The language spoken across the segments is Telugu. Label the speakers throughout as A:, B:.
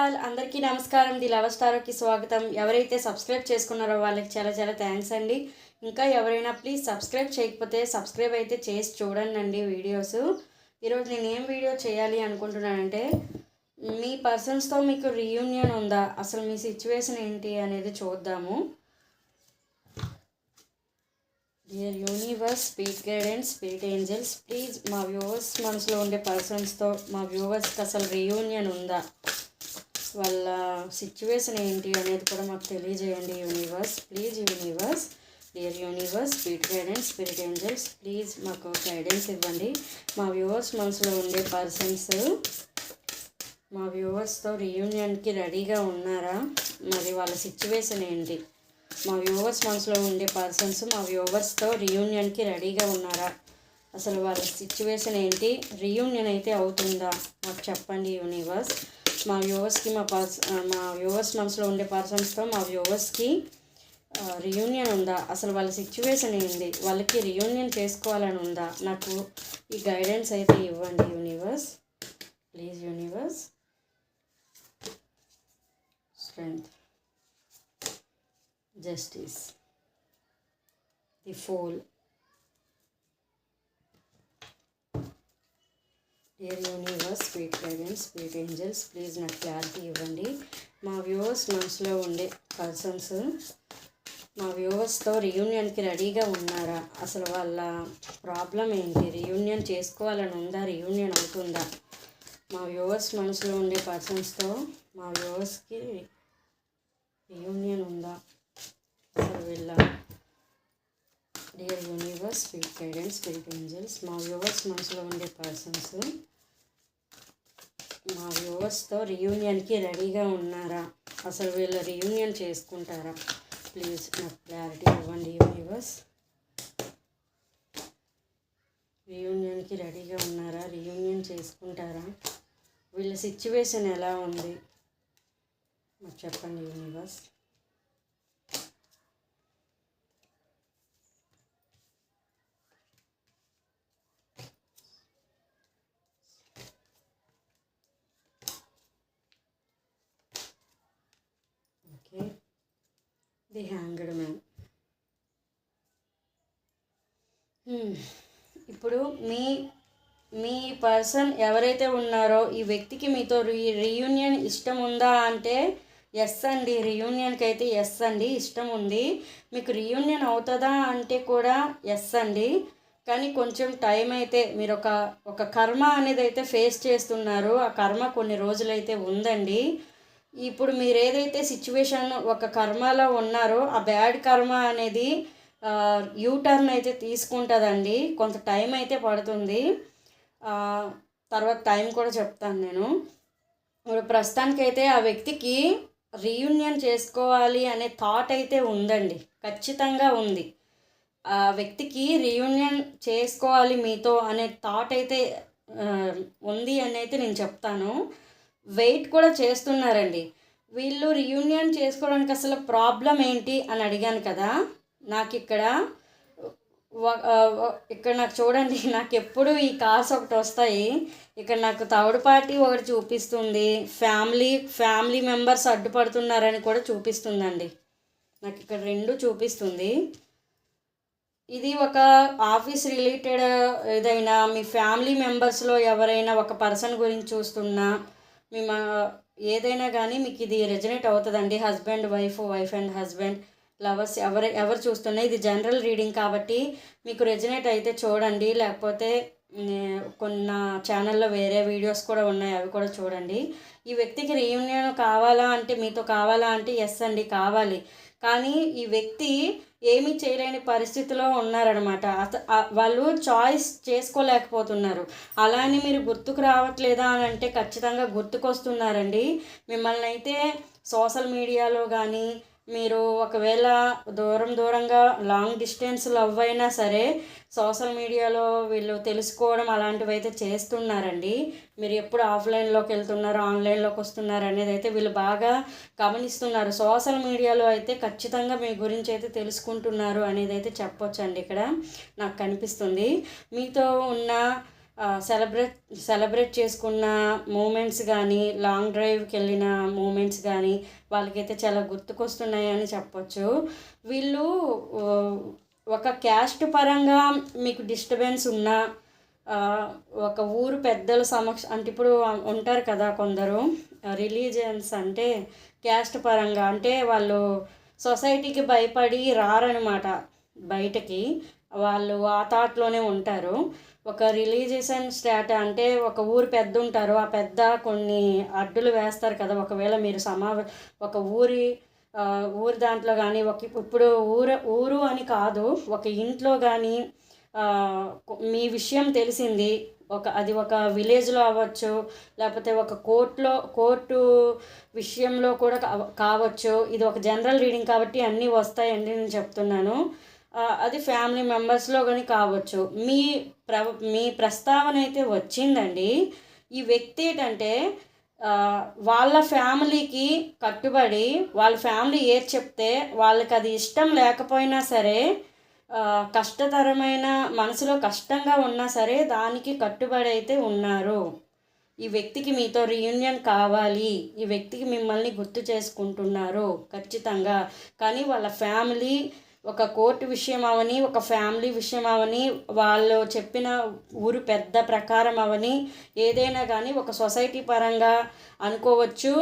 A: ఆల్ అందరికీ నమస్కారం. ది లవ్ స్టార్కి స్వాగతం. ఎవరైతే సబ్స్క్రైబ్ చేసుకున్నారో వాళ్ళకి చాలా చాలా థ్యాంక్స్ అండి. ఇంకా ఎవరైనా ప్లీజ్ సబ్స్క్రైబ్ చేయకపోతే సబ్స్క్రైబ్ అయితే చేసి చూడండి అండి వీడియోస్. ఈరోజు నేను ఏం వీడియో చేయాలి అనుకుంటున్నానంటే మీ పర్సన్స్తో మీకు రీయూనియన్ ఉందా? అసలు మీ సిచ్యువేషన్ ఏంటి అనేది చూద్దాము. Dear universe speed guidance speed angels please మా వ్యూవర్స్ మనసులో ఉండే పర్సన్స్తో మా వ్యూవర్స్కి అసలు రీయూనియన్ ఉందా? వాళ్ళ సిచ్యువేషన్ ఏంటి అనేది కూడా మాకు తెలియజేయండి universe please universe dear universe speed guidance spirit angels please మాకు గైడెన్స్ ఇవ్వండి. మా వ్యూవర్స్ మనసులో ఉండే పర్సన్స్ మా వ్యూవర్స్తో రీయూనియన్కి రెడీగా ఉన్నారా? మరి వాళ్ళ సిచ్యువేషన్ ఏంటి? మా వ్యూవర్స్ మనసులో ఉండే పర్సన్స్ మా వ్యూవర్స్తో రీయూనియన్కి రెడీగా ఉన్నారా? అసలు వాళ్ళ సిచ్యువేషన్ ఏంటి? రీయూనియన్ అయితే అవుతుందా? మాకు చెప్పండి యూనివర్స్ మా వ్యూవర్స్కి మా పర్స్ మా వ్యూవర్స్ మనసులో ఉండే పర్సన్స్తో మా వ్యూవర్స్కి రియూనియన్ ఉందా? అసలు వాళ్ళ సిచ్యువేషన్ ఏంది? వాళ్ళకి రియూనియన్ చేసుకోవాలని ఉందా? నాకు ఈ గైడెన్స్ అయితే ఇవ్వండి universe please universe strength justice the fool dear universe sweet guidance sweet angels please నాకు క్లారిటీ ఇవ్వండి. మా వ్యూవర్స్ మనసులో ఉండే పర్సన్స్ మా వ్యూవర్స్తో రియూనియన్కి రెడీగా ఉన్నారా? అసలు వాళ్ళ ప్రాబ్లం ఏంటి? రియూనియన్ చేసుకోవాలని ఉందా? రియూనియన్ అవుతుందా? మా వ్యూవర్స్ మనసులో ఉండే పర్సన్స్తో మా వ్యూవర్స్కి రియూనియన్ ఉందా? అసలు వీళ్ళ dear universe sweet guidance spirit angels మా వ్యూవర్స్ మనసులో ఉండే పర్సన్స్ మా వ్యూవర్స్తో రియూనియన్కి రెడీగా ఉన్నారా? అసలు వీళ్ళు రియూనియన్ చేసుకుంటారా? ప్లీజ్ నాకు క్లారిటీ ఇవ్వండి యూనివర్స్ రియూనియన్కి రెడీగా ఉన్నారా? రియూనియన్ చేసుకుంటారా? వీళ్ళ సిచ్యువేషన్ ఎలా ఉంది? చెప్పండి యూనివర్స్ హ్యాంగడ్ మ్యాన్ ఇప్పుడు మీ మీ పర్సన్ ఎవరైతే ఉన్నారో ఈ వ్యక్తికి మీతో రీ రీయూనియన్ ఇష్టం ఉందా అంటే ఎస్ అండి. రీయూనియన్కి అయితే ఎస్ అండి. ఇష్టం ఉంది. మీకు రీయూనియన్ అవుతుందా అంటే కూడా ఎస్ అండి. కానీ కొంచెం టైం అయితే మీరు ఒక ఒక కర్మ అనేది అయితే ఫేస్ చేస్తున్నారు. ఆ కర్మ కొన్ని రోజులైతే ఉందండి. ఇప్పుడు మీరు ఏదైతే సిచ్యువేషన్ ఒక కర్మలో ఉన్నారో ఆ బ్యాడ్ కర్మ అనేది యూ టర్న్ అయితే తీసుకుంటుందండి. కొంత టైం అయితే పడుతుంది. తర్వాత టైం కూడా చెప్తాను నేను. ఇప్పుడు ప్రస్తుతానికైతే ఆ వ్యక్తికి రీయూనియన్ చేసుకోవాలి అనే థాట్ అయితే ఉందండి. ఖచ్చితంగా ఉంది. ఆ వ్యక్తికి రీయూనియన్ చేసుకోవాలి మీతో అనే థాట్ అయితే ఉంది అని అయితే నేను చెప్తాను. వెయిట్ కూడా చేస్తున్నారండి. వీళ్ళు రీయూనియన్ చేసుకోవడానికి అసలు ప్రాబ్లం ఏంటి అని అడిగాను కదా. నాకు ఇక్కడ ఇక్కడ నాకు చూడండి నాకు ఎప్పుడు ఈ కార్స్ ఒకటి వస్తాయి. ఇక్కడ నాకు థర్డ్ పార్టీ ఒకటి చూపిస్తుంది. ఫ్యామిలీ ఫ్యామిలీ మెంబర్స్ అడ్డుపడుతున్నారని కూడా చూపిస్తుందండి. నాకు ఇక్కడ రెండు చూపిస్తుంది. ఇది ఒక ఆఫీస్ రిలేటెడ్ ఏదైనా మీ ఫ్యామిలీ మెంబర్స్లో ఎవరైనా ఒక పర్సన్ గురించి చూస్తున్నా మీ ఏదైనా కానీ మీకు ఇది రెజనేట్ అవుతుందండి. Husband wife wife and husband lovers ఎవరు ఎవరు చూస్తున్నా ఇది జనరల్ రీడింగ్ కాబట్టి మీకు రెజనేట్ అయితే చూడండి. లేకపోతే కొన్న ఛానల్లో వేరే వీడియోస్ కూడా ఉన్నాయి అవి కూడా చూడండి. ఈ వ్యక్తికి రీయూనియన్ కావాలా అంటే మీతో కావాలా అంటే ఎస్ అండి కావాలి. కానీ ఈ వ్యక్తి ఏమీ చేయలేని పరిస్థితిలో ఉన్నారనమాట అత వాళ్ళు చాయిస్ చేసుకోలేకపోతున్నారు. అలానే మీరు గుర్తుకు రావట్లేదా అని అంటే ఖచ్చితంగా గుర్తుకొస్తున్నారండి. మిమ్మల్ని అయితే సోషల్ మీడియాలో కానీ మీరు ఒకవేళ దూరం దూరంగా లాంగ్ డిస్టెన్స్ లవ్ అయినా సరే సోషల్ మీడియాలో వీళ్ళు తెలుసుకోవడం అలాంటివి అయితే చేస్తున్నారండి. మీరు ఎప్పుడు ఆఫ్లైన్లోకి వెళ్తున్నారు ఆన్లైన్లోకి వస్తున్నారు అనేది అయితే వీళ్ళు బాగా గమనిస్తున్నారు. సోషల్ మీడియాలో అయితే ఖచ్చితంగా మీ గురించి అయితే తెలుసుకుంటున్నారు అనేది అయితే చెప్పొచ్చండి ఇక్కడ నాకు కనిపిస్తుంది. మీతో ఉన్న సెలబ్రేట్ సెలబ్రేట్ చేసుకున్న మూమెంట్స్ కానీ లాంగ్ డ్రైవ్కి వెళ్ళిన మూమెంట్స్ కానీ వాళ్ళకైతే చాలా గుర్తుకొస్తున్నాయని చెప్పొచ్చు. వీళ్ళు ఒక క్యాస్ట్ పరంగా మీకు డిస్టర్బెన్స్ ఉన్నా ఒక ఊరు పెద్దల సమక్ష అంటే ఇప్పుడు ఉంటారు కదా కొందరు రిలీజియన్స్ అంటే క్యాస్ట్ పరంగా అంటే వాళ్ళు సొసైటీకి భయపడి రారనమాట బయటకి. వాళ్ళు ఆ థాట్లోనే ఉంటారు. ఒక రిలీజియన్ స్టాట్ అంటే ఒక ఊరు పెద్ద ఉంటారు. ఆ పెద్ద కొన్ని అడ్డులు వేస్తారు కదా. ఒకవేళ మీరు సమా ఒక ఊరి ఊరు ఊరి దాంట్లో కానీ ఒక ఇప్పుడు ఊరు ఊరు అని కాదు. ఒక ఇంట్లో కానీ మీ విషయం తెలిసింది. ఒక అది ఒక విలేజ్లో అవ్వచ్చు లేకపోతే ఒక కోర్టులో కోర్టు విషయంలో కూడా కావచ్చు. ఇది ఒక జనరల్ రీడింగ్ కాబట్టి అన్నీ వస్తాయండి నేను చెప్తున్నాను. అది ఫ్యామిలీ మెంబర్స్లో కానీ కావచ్చు. మీ ప్ర మీ ప్రస్తావన అయితే వచ్చిందండి. ఈ వ్యక్తి ఏంటంటే వాళ్ళ ఫ్యామిలీకి కట్టుబడి వాళ్ళ ఫ్యామిలీ ఏది చెప్తే వాళ్ళకి అది ఇష్టం లేకపోయినా సరే కష్టతరమైన మనసులో కష్టంగా ఉన్నా సరే దానికి కట్టుబడి అయితే ఉన్నారు. ఈ వ్యక్తికి మీతో రీయూనియన్ కావాలి. ఈ వ్యక్తికి మిమ్మల్ని గుర్తు చేసుకుంటున్నారు ఖచ్చితంగా. కానీ వాళ్ళ ఫ్యామిలీ ఒక కోర్టు విషయం అవని ఒక ఫ్యామిలీ విషయం అవని వాళ్ళు చెప్పిన ఊరు పెద్ద ప్రకారం అవని ఏదైనా కానీ ఒక సొసైటీ పరంగా అనుకోవచ్చు.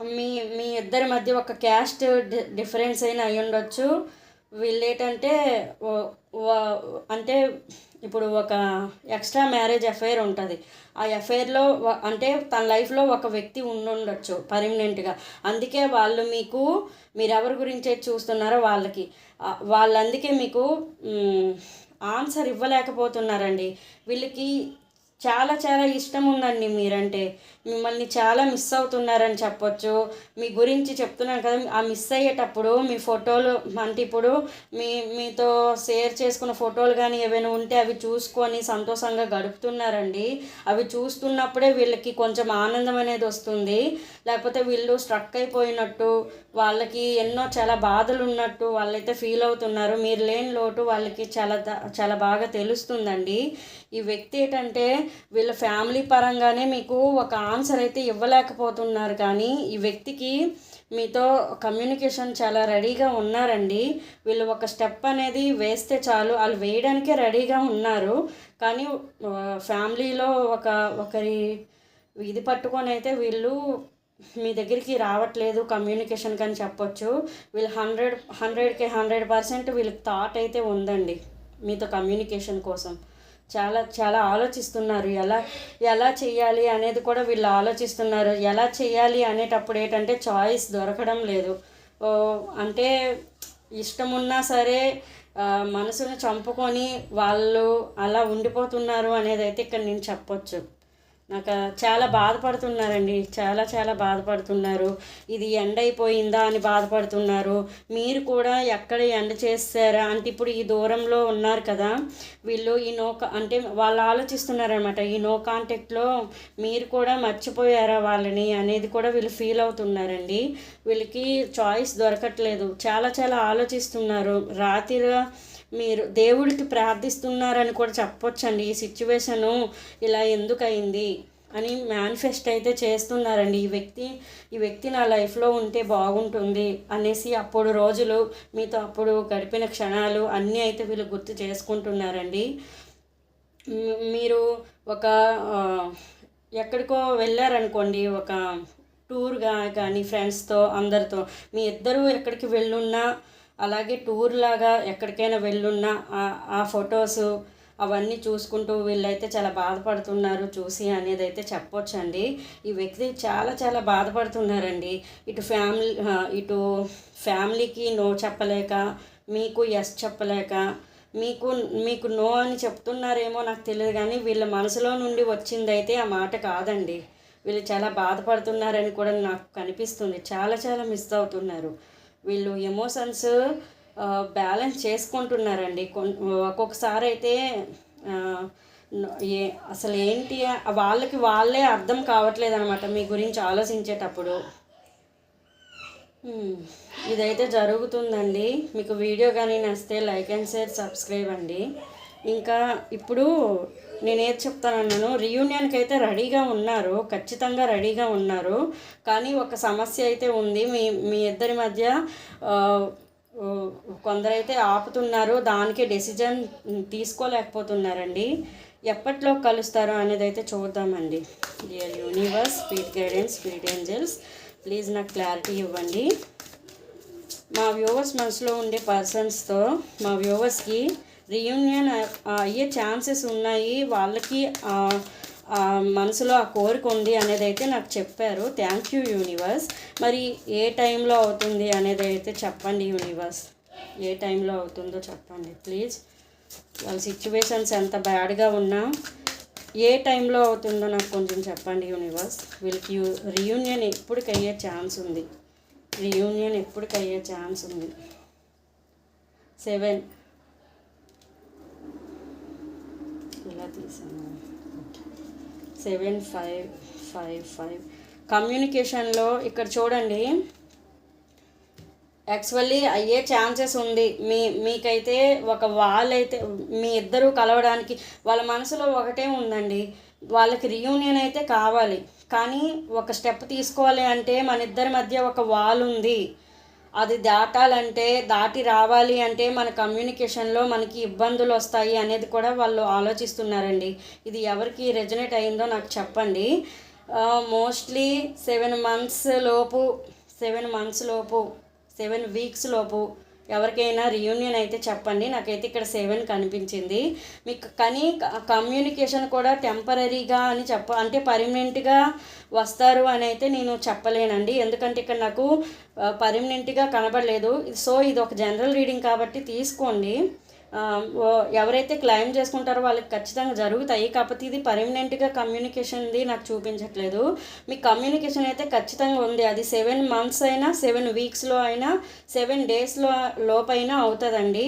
A: మీ మీ ఇద్దరి మధ్య ఒక క్యాస్ట్ డిఫరెన్స్ అయినా అయి ఉండొచ్చు వీళ్ళేటంటే అంటే ఇప్పుడు ఒక ఎక్స్ట్రా మ్యారేజ్ అఫైర్ ఉంటుంది. ఆ అఫైర్లో అంటే తన లైఫ్లో ఒక వ్యక్తి ఉండుండొచ్చు పర్మనెంట్గా అందుకే వాళ్ళు మీకు మీరు ఎవరి గురించి చూస్తున్నారో వాళ్ళకి. వాళ్ళందుకే మీకు ఆన్సర్ ఇవ్వలేకపోతున్నారండి. వీళ్ళకి చాలా చాలా ఇష్టం ఉందండి మీరంటే. మిమ్మల్ని చాలా మిస్ అవుతున్నారని చెప్పొచ్చు. మీ గురించి చెప్తున్నాను కదా ఆ మిస్ అయ్యేటప్పుడు మీ ఫోటోలు అంటే ఇప్పుడు మీ మీతో షేర్ చేసుకున్న ఫోటోలు కానీ ఏవైనా ఉంటే అవి చూసుకొని సంతోషంగా గడుపుతున్నారండి. అవి చూస్తున్నప్పుడే వీళ్ళకి కొంచెం ఆనందం అనేది వస్తుంది. లేకపోతే వీళ్ళు స్ట్రక్ అయిపోయినట్టు వాళ్ళకి ఎన్నో చాలా బాధలు ఉన్నట్టు వాళ్ళైతే ఫీల్ అవుతున్నారు. మీరు లేని లోటు వాళ్ళకి చాలా చాలా బాగా తెలుస్తుందండి. ఈ వ్యక్తి ఏంటంటే వీళ్ళ ఫ్యామిలీ పరంగానే మీకు ఒక ఆన్సర్ అయితే ఇవ్వలేకపోతున్నారు. కానీ ఈ వ్యక్తికి మీతో కమ్యూనికేషన్ చాలా రెడీగా ఉన్నారండి. వీళ్ళు ఒక స్టెప్ అనేది వేస్తే చాలు. వాళ్ళు వేయడానికే రెడీగా ఉన్నారు. కానీ ఫ్యామిలీలో ఒక ఒకరి ఇది పట్టుకొని అయితే వీళ్ళు మీ దగ్గరికి రావట్లేదు కమ్యూనికేషన్ కానీ చెప్పొచ్చు. వీళ్ళు హండ్రెడ్ హండ్రెడ్కి హండ్రెడ్ పర్సెంట్ వీళ్ళకి థాట్ అయితే ఉందండి మీతో కమ్యూనికేషన్ కోసం. చాలా చాలా ఆలోచిస్తున్నారు. ఎలా ఎలా చేయాలి అనేది కూడా వీళ్ళు ఆలోచిస్తున్నారు. ఎలా చేయాలి అనేటప్పుడు ఏంటంటే చాయిస్ దొరకడం లేదు. అంటే ఇష్టం ఉన్నా సరే మనసును చంపుకొని వాళ్ళు అలా ఉండిపోతున్నారు అనేది అయితే ఇక్కడ నేను చెప్పొచ్చు. నాకు చాలా బాధపడుతున్నారండి. చాలా చాలా బాధపడుతున్నారు. ఇది ఎండ్ అయిపోయిందా అని బాధపడుతున్నారు. మీరు కూడా ఎక్కడ ఎండ్ చేస్తారా? అంటే ఇప్పుడు ఈ దూరంలో ఉన్నారు కదా వీళ్ళు ఈ నో అంటే వాళ్ళు ఆలోచిస్తున్నారనమాట ఈ నో కాంటాక్ట్లో మీరు కూడా మర్చిపోయారా వాళ్ళని అనేది కూడా వీళ్ళు ఫీల్ అవుతున్నారండి. వీళ్ళకి చాయిస్ దొరకట్లేదు. చాలా చాలా ఆలోచిస్తున్నారు. రాత్రిగా మీరు దేవుడికి ప్రార్థిస్తున్నారని కూడా చెప్పొచ్చండి. ఈ సిచ్యువేషను ఇలా ఎందుకు అయింది అని మేనిఫెస్ట్ అయితే చేస్తున్నారండి. ఈ వ్యక్తి ఈ వ్యక్తి నా లైఫ్లో ఉంటే బాగుంటుంది అనేసి అప్పుడు రోజులు మీతో అప్పుడు గడిపిన క్షణాలు అన్నీ అయితే వీళ్ళు గుర్తు చేసుకుంటున్నారండి. మీరు ఒక ఎక్కడికో వెళ్ళారనుకోండి ఒక టూర్గా కానీ ఫ్రెండ్స్తో అందరితో మీ ఇద్దరు ఎక్కడికి వెళ్ళున్నా అలాగే టూర్ లాగా ఎక్కడికైనా వెళ్ళున్నా ఆ- ఆ ఫొటోస్ అవన్నీ చూసుకుంటూ వీళ్ళైతే చాలా బాధపడుతున్నారు. చూసి అనేది అయితే చెప్పొచ్చండి. ఈ వ్యక్తి చాలా చాలా బాధపడుతున్నారండి. ఇటు ఫ్యామిలీ ఇటు ఫ్యామిలీకి నో చెప్పలేక మీకు ఎస్ చెప్పలేక మీకు మీకు నో అని చెప్తున్నారేమో నాకు తెలియదు కానీ వీళ్ళ మనసులో నుండి వచ్చిందైతే ఆ మాట కాదండి. వీళ్ళు చాలా బాధపడుతున్నారని కూడా నాకు కనిపిస్తుంది. చాలా చాలా మిస్ అవుతున్నారు. వీళ్ళు ఎమోషన్స్ బ్యాలెన్స్ చేసుకుంటున్నారండి. కొన్ ఒక్కొక్కసారి అయితే ఏ అసలు ఏంటి వాళ్ళకి వాళ్ళే అర్థం కావట్లేదు అనమాట మీ గురించి ఆలోచించేటప్పుడు. ఇదైతే జరుగుతుందండి. మీకు వీడియో కానీ నచ్చితే లైక్ అండ్ షేర్ సబ్స్క్రైబ్ అండి. ఇంకా ఇప్పుడు నేను ఏది చెప్తానన్నాను రియూనియన్కి అయితే రెడీగా ఉన్నారు ఖచ్చితంగా రెడీగా ఉన్నారు. కానీ ఒక సమస్య అయితే ఉంది. మీ మీ ఇద్దరి మధ్య కొందరైతే ఆపుతున్నారు. దానికి డెసిజన్ తీసుకోలేకపోతున్నారండి. ఎప్పట్లో కలుస్తారు అనేది అయితే చూద్దామండి. Dear universe speed guidance speed angels please నాకు క్లారిటీ ఇవ్వండి. మా వ్యూవర్స్ మనసులో ఉండే పర్సన్స్తో మా వ్యూవర్స్కి రీయూనియన్ అయ్యే ఛాన్సెస్ ఉన్నాయి. వాళ్ళకి మనసులో ఆ కోరిక ఉంది అనేది అయితే నాకు చెప్పారు. థ్యాంక్ యూ యూనివర్స్ మరి ఏ టైంలో అవుతుంది అనేది అయితే చెప్పండి యూనివర్స్ ఏ టైంలో అవుతుందో చెప్పండి ప్లీజ్ వాళ్ళ సిచ్యువేషన్స్ ఎంత బ్యాడ్గా ఉన్నా ఏ టైంలో అవుతుందో నాకు కొంచెం చెప్పండి యూనివర్స్ వీళ్ళకి యూ రీయూనియన్ ఎప్పటికి అయ్యే ఛాన్స్ ఉంది? రీయూనియన్ ఎప్పటికయ్యే ఛాన్స్ ఉంది? సెవెన్ ఇలా తీసాను? సెవెన్ ఫైవ్ ఫైవ్ ఫైవ్ కమ్యూనికేషన్లో ఇక్కడ చూడండి. యాక్చువల్లీ అయ్యే ఛాన్సెస్ ఉంది. మీ మీకైతే ఒక వాళ్ళైతే మీ ఇద్దరు కలవడానికి వాళ్ళ మనసులో ఒకటే ఉందండి. వాళ్ళకి రియూనియన్ అయితే కావాలి. కానీ ఒక స్టెప్ తీసుకోవాలి అంటే మన ఇద్దరి మధ్య ఒక వాల్ ఉంది. అది దాటాలంటే దాటి రావాలి అంటే మన కమ్యూనికేషన్లో మనకి ఇబ్బందులు వస్తాయి అనేది కూడా వాళ్ళు ఆలోచిస్తున్నారండి. ఇది ఎవరికి రెజనేట్ అయిందో నాకు చెప్పండి. మోస్ట్లీ సెవెన్ మంత్స్ లోపు సెవెన్ మంత్స్ లోపు సెవెన్ వీక్స్ లోపు ఎవరికైనా రియూనియన్ అయితే చెప్పండి. నాకైతే ఇక్కడ సెవెన్ కనిపించింది. మీకు కానీ కమ్యూనికేషన్ కూడా టెంపరీగా అని చెప్ప అంటే పర్మనెంట్గా వస్తారు అని అయితే నేను చెప్పలేనండి. ఎందుకంటే ఇక్కడ నాకు పర్మనెంట్గా కనబడలేదు. సో ఇది ఒక జనరల్ రీడింగ్ కాబట్టి తీసుకోండి. ఎవరైతే క్లైమ్ చేసుకుంటారో వాళ్ళకి ఖచ్చితంగా జరుగుతాయి. కాకపోతే ఇది పర్మనెంట్గా కమ్యూనికేషన్ది నాకు చూపించట్లేదు. మీ కమ్యూనికేషన్ అయితే ఖచ్చితంగా ఉంది. అది సెవెన్ మంత్స్ అయినా సెవెన్ వీక్స్లో అయినా సెవెన్ డేస్లో లోపైనా అవుతుందండి.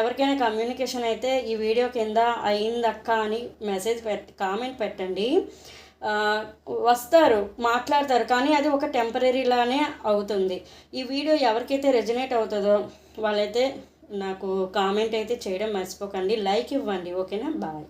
A: ఎవరికైనా కమ్యూనికేషన్ అయితే ఈ వీడియో కింద అయిందక్క అని మెసేజ్ పెట్ కామెంట్ పెట్టండి. వస్తారు మాట్లాడతారు కానీ అది ఒక టెంపరీలానే అవుతుంది. ఈ వీడియో ఎవరికైతే రెజనేట్ అవుతుందో వాళ్ళైతే నాకు కామెంట్ అయితే చేయడం మర్చిపోకండి. లైక్ ఇవ్వండి. ఓకేనా? బాయ్.